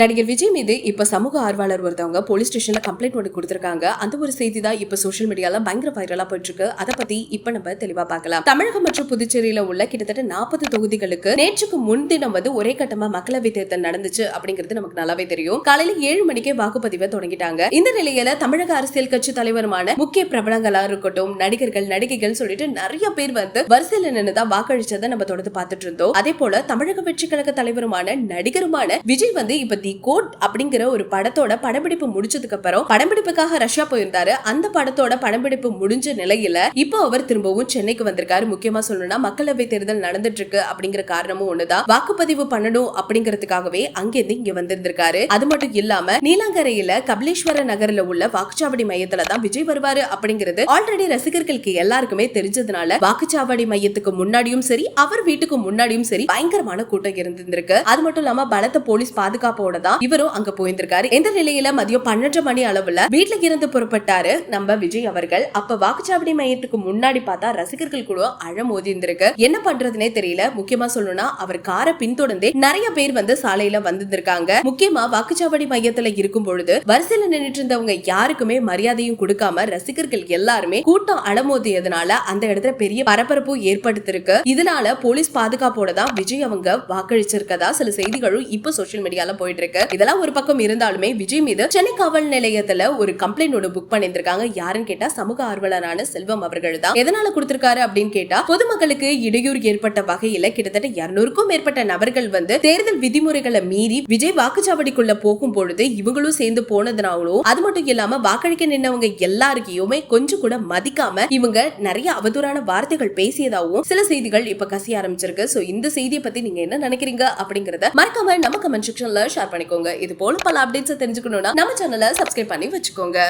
நடிகர் விஜய் மீது இப்ப சமூக ஆர்வலர் ஒருத்தவங்க போலீஸ் ஸ்டேஷன்ல கம்ப்ளைண்ட் ஒன்று கொடுத்திருக்காங்க. அந்த ஒரு செய்தி தான் இப்ப சோஷியல் மீடியால பயங்கர வைரலா போயிட்டு இருக்கு. அதை பத்தி இப்ப நம்ம தெளிவா பார்க்கலாம். தமிழகம் மற்றும் புதுச்சேரியில உள்ள கிட்டத்தட்ட நாற்பது தொகுதிகளுக்கு நேற்றுக்கு முன்தினம் வந்து ஒரே கட்டமா மக்களவை தேர்தல் நடந்துச்சு அப்படிங்கிறது நமக்கு நல்லாவே தெரியும். காலையில ஏழு மணிக்கே வாக்குப்பதிவை தொடங்கிட்டாங்க. இந்த நிலையில தமிழக அரசியல் கட்சி தலைவருமான முக்கிய பிரபலங்களா இருக்கட்டும் நடிகர்கள் நடிகைகள் சொல்லிட்டு நிறைய பேர் வந்து வரிசையில நின்றுதான் வாக்களிச்சதை நம்ம தொடர்ந்து பார்த்துட்டு இருந்தோம். அதே போல தமிழக வெற்றி கழக தலைவருமான நடிகருமான விஜய் வந்து இப்ப தி கோட் அப்படிங்கிற ஒரு படத்தோட படப்பிடிப்பு முடிச்சதுக்கு அப்புறம் படப்பிடிப்புக்காக ரஷ்யா போயிருந்தாரு. அந்த படத்தோட படப்பிடிப்பு முடிஞ்ச நிலையில இப்போ அவர் திரும்பவும் சென்னைக்கு வந்திருக்காரு. முக்கியமா சொல்லணும்னா மக்களவை தேர்தல் நடந்துட்டு இருக்கு அப்படிங்கிற காரணமும் ஒண்ணுதான். வாக்குப்பதிவு பண்ணணும் அப்படிங்கறதுக்காகவே அங்கிருந்து இங்க வந்திருந்திருக்காரு. அது மட்டும் இல்லாம நீலாங்கரையில கபிலேஸ்வர நகர்ல உள்ள வாக்குச்சாவடி மையத்துல தான் விஜய் வருவாரு அப்படிங்கிறது ஆல்ரெடி ரசிகர்களுக்கு எல்லாருக்குமே தெரிஞ்சதுனால வாக்குச்சாவடி மையத்துக்கு முன்னாடியும் சரி அவர் வீட்டுக்கு முன்னாடியும் சரி பயங்கரமான கூட்டம் இருந்திருக்கு. அது மட்டும் இல்லாம பலத்த போலீஸ் பாதுகாப்போட தான் இவரும் அங்க போயிருந்திருக்காரு இந்த நிலையில மதியம் பன்னெண்டு மணி அளவுல வீட்டுல இருந்து புறப்பட்டாரு நம்ம விஜய் அவர்கள். அப்ப வாக்குச்சாவடி மையத்துக்கு முன்னாடி பார்த்தா ரசிகர்கள் குழு அழம் மோதி இருந்திருக்கு என்ன பண்றதுனே தெரியல. முக்கியமா சொல்லணும்னா அவர் காரை பின்தொடர்ந்தே நிறைய பேர் வந்து சாலையில வந்திருந்திருக்காங்க. முக்கியமா வாக்குச்சாவடி மையத்துல இருக்கும் பொழுது வரிசையில நின்னுட்டு இருந்தவங்க யாருக்குமே மரியாதையும் கொடுக்காம ரசிகர்கள் எல்லாருமே கூட்டம் அலமோதியதுனால அந்த இடத்துல பெரிய பரபரப்பு ஏற்படுத்திருக்கு இதனால போலீஸ் பாதுகாப்போட தான் விஜய் அவங்க வாக்களிச்சிருக்கதா சில செய்திகளும் இப்ப சோசியல் மீடியால போயிட்டு இருக்கு. இதெல்லாம் ஒரு பக்கம் இருந்தாலுமே விஜய் மீது சென்னை காவல் நிலையத்துல ஒரு கம்ப்ளைண்ட் ஒன்று புக் பண்ணியிருந்திருக்காங்க. யாருன்னு கேட்டா சமூக ஆர்வலரான செல்வம் அவர்கள் தான். எதனால கொடுத்திருக்காரு அப்படின்னு கேட்டா பொதுமக்களுக்கு இடையூறு ஏற்பட்ட வகையில கிட்டத்தட்ட இருநூறுக்கும் மேற்பட்ட நபர்கள் வந்து தேர்தல் விதிமுறைகளை மீறி விஜய் வாக்குச்சாவடிக்குள்ள போகும் பொழுது இவங்களும் சேர்ந்து போனதுனாலும் அது மட்டும் இல்லாம வாக்களிக்க நின்னவங்க எல்லாருக்கையுமே கொஞ்சம் கூட மதிக்காம இவங்க நிறைய அவதூறான வார்த்தைகள் பேசியதாகவும் சில செய்திகள் இப்ப கசிய ஆரம்பிச்சிருக்கு. சோ இந்த செய்தியை பத்தி நீங்க என்ன நினைக்கிறீங்க அப்படிங்கறத மறக்காம நம்ம கமெண்ட் செக்ஷன்ல ஷேர் பண்ணிக்கோங்க. இது போல பல அப்டேட்ஸ் தெரிஞ்சுக்கணும்னா நம்ம சேனலை சப்ஸ்கிரைப் பண்ணி வச்சுக்கோங்க.